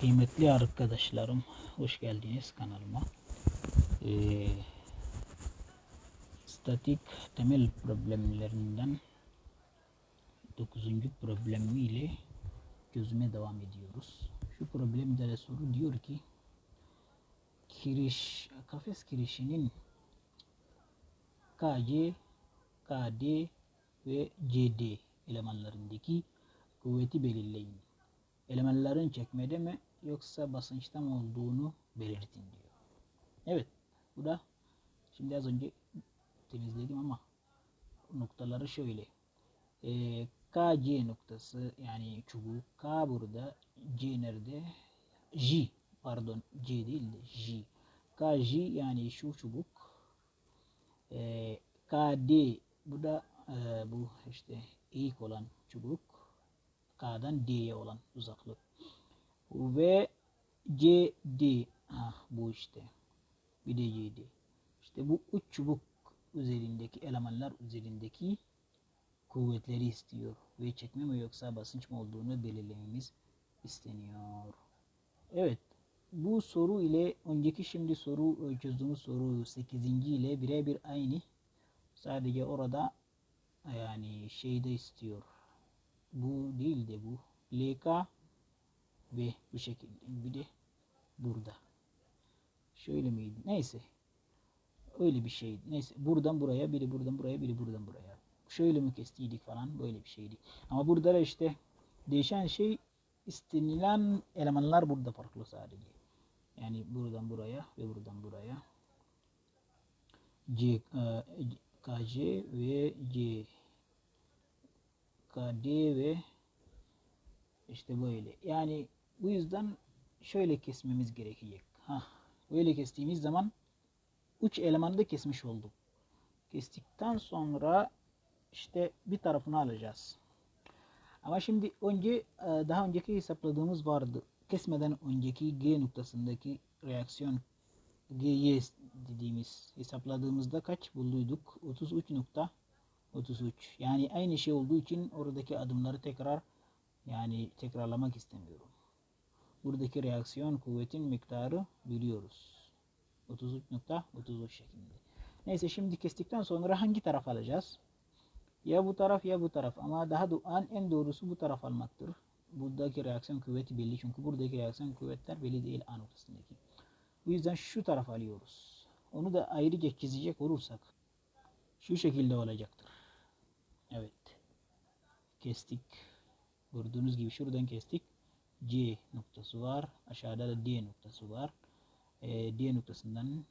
Kıymetli arkadaşlarım, hoş geldiniz kanalıma. Ee, statik temel problemlerinden 9. problemi ile çözüme devam ediyoruz. Şu problemde de soru diyor ki kiriş, kafes kirişinin KC, KD ve CD elemanlarındaki kuvveti belirleyin. Elemanların çekmede mi yoksa basınçta mı olduğunu belirtin diyor. Evet, bu da şimdi az önce temizledim ama noktaları şöyle. Ee, KC noktası yani çubuk K burada C nerede? J pardon C değil de J. KJ yani şu çubuk. Ee, KD bu da e, bu işte ilk olan çubuk. K'dan D'ye olan uzaklık. Ve CD ha, bu işte. Bir de CD. İşte bu üç çubuk üzerindeki elemanlar üzerindeki kuvvetleri istiyor. Ve çekme mi yoksa basınç mı olduğunu belirlememiz isteniyor. Evet. Bu soru ile önceki şimdi soru çözdüğümüz soru 8. ile birebir aynı. Sadece orada yani şeyde istiyor. Bu değil de bu. LK ve bu şekilde. Bir de burada. Şöyle miydi? Neyse. Öyle bir şeydi. Neyse. Buradan buraya, biri buradan buraya, biri buradan buraya. Şöyle mi kestiydik falan. Böyle bir şeydi. Ama burada da işte değişen şey istenilen elemanlar burada farklı sadece. Yani buradan buraya ve buradan buraya. C, e, KC ve C KD ve işte böyle. Yani bu yüzden şöyle kesmemiz gerekecek. Ha, böyle kestiğimiz zaman uç elemanı da kesmiş olduk. Kestikten sonra işte bir tarafını alacağız. Ama şimdi önce daha önceki hesapladığımız vardı. Kesmeden önceki G noktasındaki reaksiyon GY dediğimiz hesapladığımızda kaç bulduyduk? 33.33 yani aynı şey olduğu için oradaki adımları tekrar yani tekrarlamak istemiyorum. Buradaki reaksiyon kuvvetin miktarı biliyoruz. 33.33 şeklinde. Neyse şimdi kestikten sonra hangi taraf alacağız? Ya bu taraf ya bu taraf ama daha doğan en doğrusu bu taraf almaktır. Buradaki reaksiyon kuvveti belli çünkü buradaki reaksiyon kuvvetler belli değil A noktasındaki. Bu yüzden şu taraf alıyoruz. Onu da ayrıca çizecek olursak şu şekilde olacaktır. Evet. Kestik. Gördüğünüz gibi şuradan kestik. C noktası var. Aşağıda da D noktası var. E, D noktasından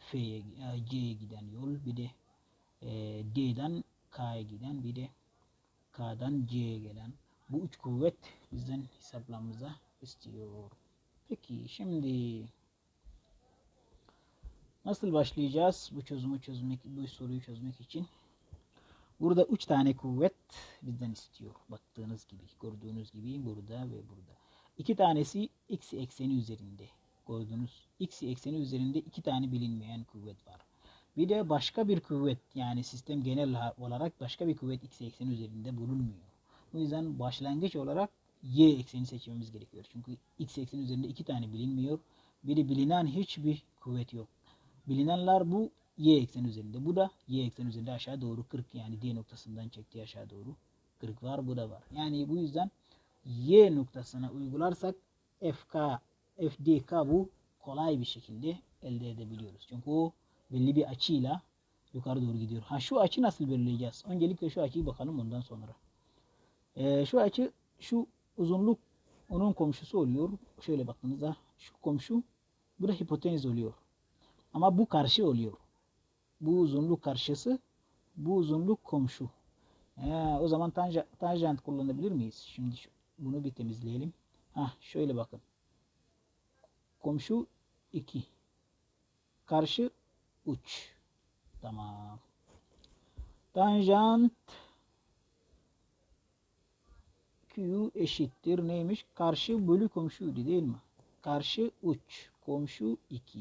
F'ye C'ye giden yol. Bir de e, D'den K'ya giden bir de K'dan C'ye gelen. Bu üç kuvvet bizden hesaplamamıza istiyor. Peki şimdi nasıl başlayacağız bu çözümü çözmek, bu soruyu çözmek için? Burada üç tane kuvvet bizden istiyor. Baktığınız gibi, gördüğünüz gibi burada ve burada. İki tanesi x ekseni üzerinde. Gördüğünüz x ekseni üzerinde iki tane bilinmeyen kuvvet var. Bir de başka bir kuvvet yani sistem genel olarak başka bir kuvvet x ekseni üzerinde bulunmuyor. O yüzden başlangıç olarak y ekseni seçmemiz gerekiyor. Çünkü x ekseni üzerinde iki tane bilinmiyor. Biri bilinen hiçbir kuvvet yok. Bilinenler bu y ekseni üzerinde. Bu da y ekseni üzerinde aşağı doğru 40 yani D noktasından çektiği aşağı doğru 40 var. Bu da var. Yani bu yüzden y noktasına uygularsak fk fdk bu kolay bir şekilde elde edebiliyoruz. Çünkü o belli bir açıyla yukarı doğru gidiyor. Ha şu açı nasıl belirleyeceğiz? Öncelikle şu açıyı bakalım ondan sonra. Ee, şu açı şu uzunluk onun komşusu oluyor. Şöyle baktığınızda şu komşu bu da hipotenüs oluyor. Ama bu karşı oluyor. Bu uzunluk karşısı, bu uzunluk komşu. Ee, o zaman tanja, tanjant kullanabilir miyiz? Şimdi bunu bir temizleyelim. Ha şöyle bakın. Komşu 2. Karşı 3. Tamam. Tanjant Q eşittir neymiş? Karşı bölü komşuydu değil mi? Karşı 3. Komşu 2.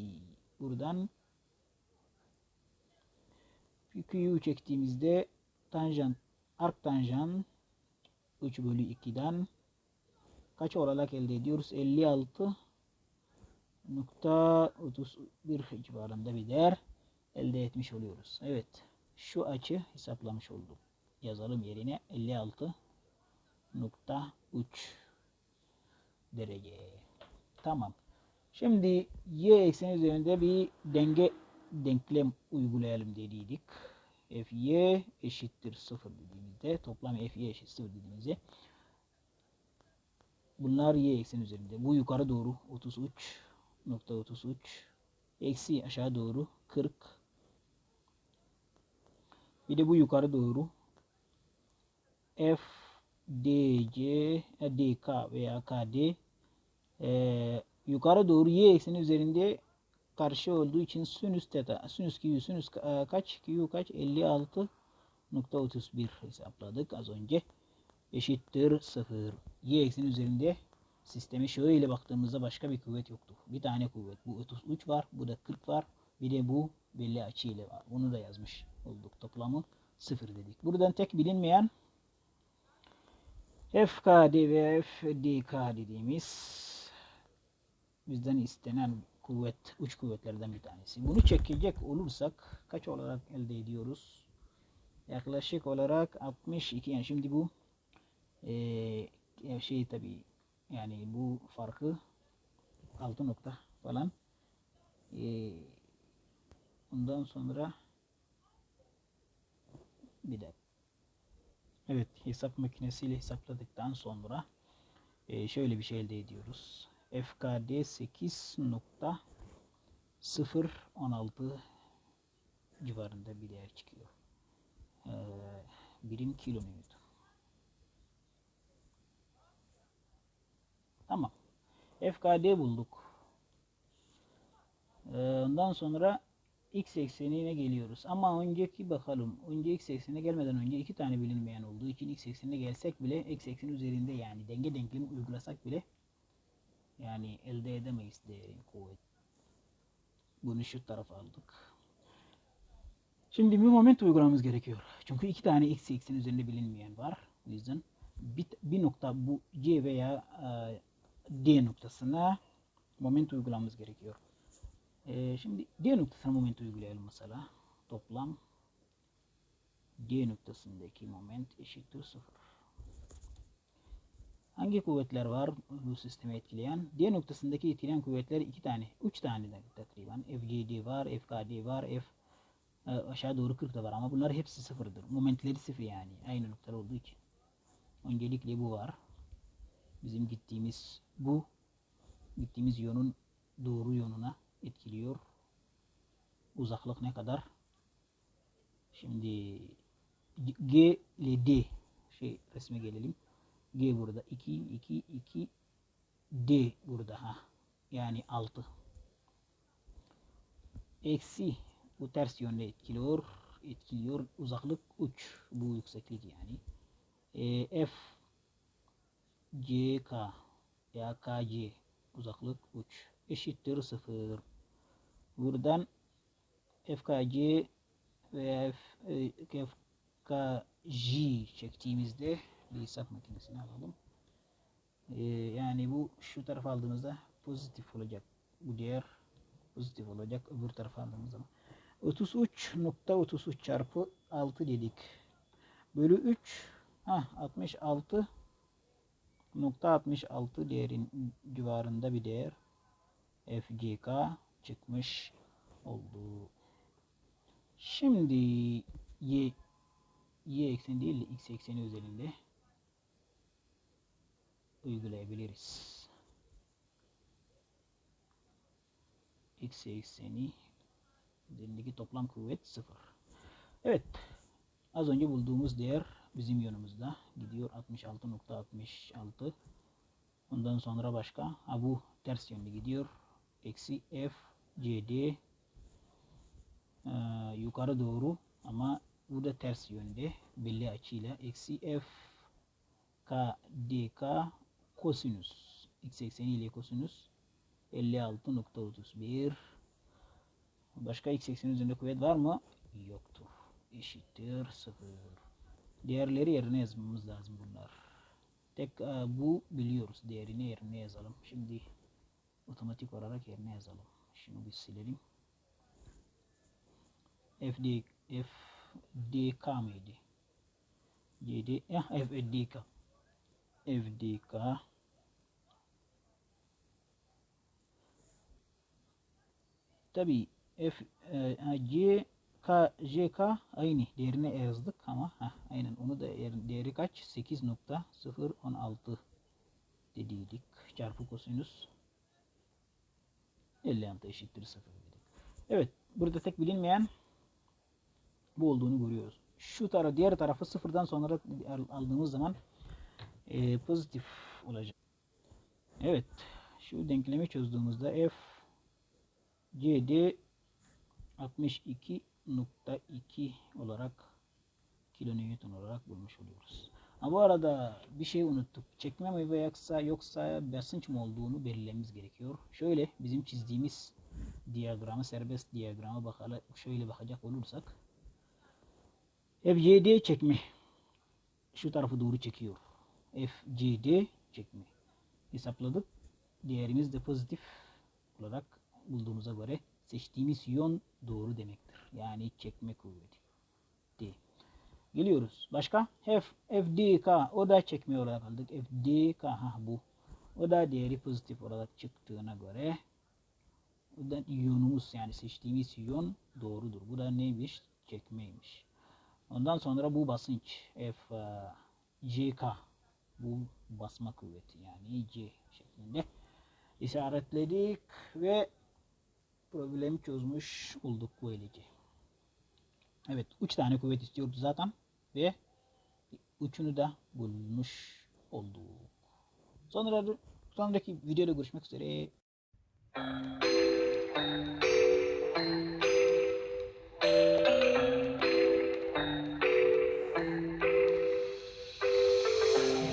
Buradan Q'yu çektiğimizde tanjant arc tanjant 3 bölü 2'den kaç olarak elde ediyoruz? 56 nokta 31 civarında bir değer elde etmiş oluyoruz. Evet. Şu açı hesaplamış olduk. Yazalım yerine 56 nokta 3 derece. Tamam. Şimdi y ekseni üzerinde bir denge denklem uygulayalım dediydik. Fy eşittir 0 dediğimizde toplam Fy eşittir 0 dediğimizde bunlar y ekseni üzerinde. Bu yukarı doğru 33 nokta 33 eksi aşağı doğru 40 bir de bu yukarı doğru f dc dk veya kd e, yukarı doğru y ekseni üzerinde karşı olduğu için sinüs teta sinüs q sinüs e, kaç q kaç 56.31 hesapladık az önce eşittir 0 y ekseni üzerinde sistemi şöyle baktığımızda başka bir kuvvet yoktu. Bir tane kuvvet. Bu 33 var. Bu da 40 var. Bir de bu belli açı ile var. Bunu da yazmış olduk. Toplamı 0 dedik. Buradan tek bilinmeyen FKD ve FDK dediğimiz bizden istenen kuvvet, uç kuvvetlerden bir tanesi. Bunu çekecek olursak kaç olarak elde ediyoruz? Yaklaşık olarak 62 yani şimdi bu e, şey tabi yani bu farkı 6 nokta falan e, ondan sonra bir de evet hesap makinesiyle hesapladıktan sonra e, şöyle bir şey elde ediyoruz. FKD 8.016 civarında bir değer çıkıyor. Ee, birim kilonewton. Tamam. FKD bulduk. Ee, ondan sonra x eksenine geliyoruz. Ama önceki bakalım. Önce x eksenine gelmeden önce iki tane bilinmeyen olduğu için x eksenine gelsek bile x eksen üzerinde yani denge denklemi uygulasak bile yani elde edemeyiz değerin kuvvet. Bunu şu tarafa aldık. Şimdi bir moment uygulamamız gerekiyor. Çünkü iki tane x eksen üzerinde bilinmeyen var. O yüzden bir, bir nokta bu C veya e, D noktasına moment uygulamamız gerekiyor. E, şimdi D noktasına moment uygulayalım mesela. Toplam D noktasındaki moment eşittir 0. Hangi kuvvetler var bu sistemi etkileyen? D noktasındaki etkileyen kuvvetler iki tane, üç tane de takriben. FGD var, FKD var, F e, aşağı doğru 40 da var ama bunlar hepsi sıfırdır. Momentleri sıfır yani. Aynı noktalar olduğu için. Öncelikle bu var. Bizim gittiğimiz bu gittiğimiz yönün doğru yönüne etkiliyor. Uzaklık ne kadar? Şimdi G ile D şey resme gelelim. G burada 2 2 2 D burada ha. Yani 6. Eksi bu ters yönde etkiliyor. Etkiliyor. Uzaklık 3. Bu yükseklik yani. E, F C K ya K C uzaklık 3 eşittir 0. Buradan F K C ve F, e, F K J çektiğimizde bir hesap makinesini alalım. Ee, yani bu şu tarafa aldığımızda pozitif olacak. Bu değer pozitif olacak. Öbür tarafa aldığımız zaman. 33.33 çarpı 6 dedik. Bölü 3 ha 66 nokta 66 değerin civarında bir değer FCK çıkmış oldu. Şimdi y y ekseni değil de x ekseni üzerinde uygulayabiliriz. X ekseni üzerindeki toplam kuvvet 0. Evet. Az önce bulduğumuz değer bizim yönümüzde gidiyor 66.66 ondan sonra başka ha, bu ters yönde gidiyor eksi f cd ee, yukarı doğru ama bu da ters yönde belli açıyla eksi f k dk kosinüs x ekseni ile kosinüs 56.31 başka x ekseni üzerinde kuvvet var mı? Yoktur. Eşittir 0. Değerleri yerine yazmamız lazım bunlar. Tek e, bu biliyoruz. Değerini yerine yazalım. Şimdi otomatik olarak yerine yazalım. Şunu bir silelim. FD FDK mıydı? CD ya FDK FDK Tabi F e, C K J K aynı değerine yazdık ama heh, aynen onu da değeri kaç 8.016 dediydik çarpı kosinüs 56 eşittir 0 dedik. Evet burada tek bilinmeyen bu olduğunu görüyoruz. Şu taraf diğer tarafı sıfırdan sonra al- aldığımız zaman e, pozitif olacak. Evet şu denklemi çözdüğümüzde f CD 62.2 olarak kilonewton olarak bulmuş oluyoruz. Ama bu arada bir şey unuttuk. Çekme mi ve yoksa basınç mı olduğunu belirlememiz gerekiyor. Şöyle bizim çizdiğimiz diyagramı serbest diyagramı bakalım şöyle bakacak olursak FCD çekme şu tarafı doğru çekiyor. FCD çekme hesapladık. Değerimiz de pozitif olarak bulduğumuza göre seçtiğimiz yön doğru demektir. Yani çekme kuvveti. D. Geliyoruz. Başka? F, FDK. O da çekme olarak aldık. FDK. Ha, bu. O da değeri pozitif olarak çıktığına göre bu da yönümüz yani seçtiğimiz yön doğrudur. Bu da neymiş? Çekmeymiş. Ondan sonra bu basınç F e, CK bu basma kuvveti yani C şeklinde işaretledik ve problemi çözmüş olduk böylece. Evet, üç tane kuvvet istiyordu zaten ve üçünü de bulmuş olduk. Sonra sonraki videoda görüşmek üzere.